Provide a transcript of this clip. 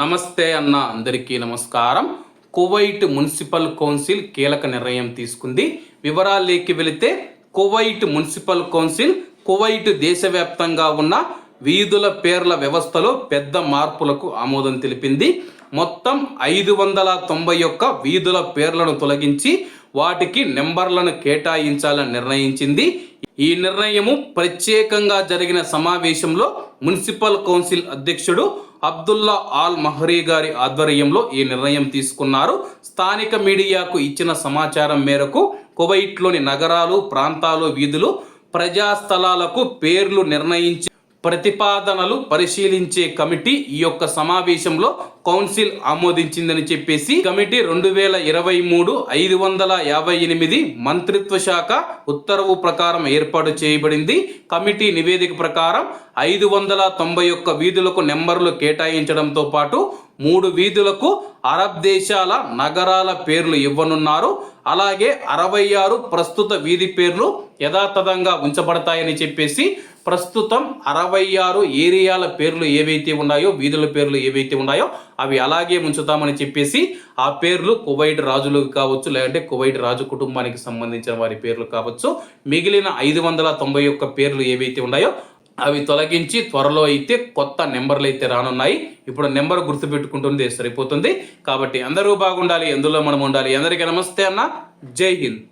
నమస్తే అన్న అందరికీ నమస్కారం. కువైట్ మున్సిపల్ కౌన్సిల్ కీలక నిర్ణయం తీసుకుంది. వివరాల్లోకి వెళితే కువైట్ మున్సిపల్ కౌన్సిల్ కువైట్ దేశవ్యాప్తంగా ఉన్న వీధుల పేర్ల వ్యవస్థలో పెద్ద మార్పులకు ఆమోదం తెలిపింది. మొత్తం ఐదు వందల తొంభై ఒక్క వీధుల పేర్లను తొలగించి వాటికి నెంబర్లను కేటాయించాలని నిర్ణయించింది. ఈ నిర్ణయము ప్రత్యేకంగా జరిగిన సమావేశంలో మున్సిపల్ కౌన్సిల్ అధ్యక్షుడు అబ్దుల్లా ఆల్ మహరీ గారి ఆధ్వర్యంలో ఈ నిర్ణయం తీసుకున్నారు. స్థానిక మీడియాకు ఇచ్చిన సమాచారం మేరకు కువైట్లోని నగరాలు ప్రాంతాలు వీధులు ప్రజా స్థలాలకు పేర్లు నిర్ణయించి ప్రతిపాదనలు పరిశీలించే కమిటీ ఈ యొక్క సమావేశంలో కౌన్సిల్ ఆమోదించిందని చెప్పేసి కమిటీ రెండు వేల ఇరవై మూడు ఐదు వందల యాభై ఎనిమిది మంత్రిత్వ శాఖ ఉత్తర్వు ప్రకారం ఏర్పాటు చేయబడింది. కమిటీ నివేదిక ప్రకారం ఐదు వందల తొంభై ఒక్క వీధులకు నెంబర్లు కేటాయించడంతో పాటు మూడు వీధులకు అరబ్ దేశాల నగరాల పేర్లు ఇవ్వనున్నారు. అలాగే అరవై ఆరు ప్రస్తుత వీధి పేర్లు యథాతథంగా ఉంచబడతాయని చెప్పేసి ప్రస్తుతం అరవై ఆరు ఏరియాల పేర్లు ఏవైతే ఉన్నాయో వీధుల పేర్లు ఏవైతే ఉన్నాయో అవి అలాగే ఉంచుతామని చెప్పేసి ఆ పేర్లు కువైట్ రాజులు కావచ్చు లేదంటే కువైట్ రాజు కుటుంబానికి సంబంధించిన వారి పేర్లు కావచ్చు మిగిలిన ఐదు వందల తొంభై ఒక్క పేర్లు ఏవైతే ఉన్నాయో అవి తొలగించి త్వరలో అయితే కొత్త నెంబర్లు అయితే రానున్నాయి. ఇప్పుడు నెంబర్ గుర్తుపెట్టుకుంటుంది సరిపోతుంది. కాబట్టి అందరూ బాగుండాలి ఎందులో మనం ఉండాలి? అందరికీ నమస్తే అన్న. జై హింద్.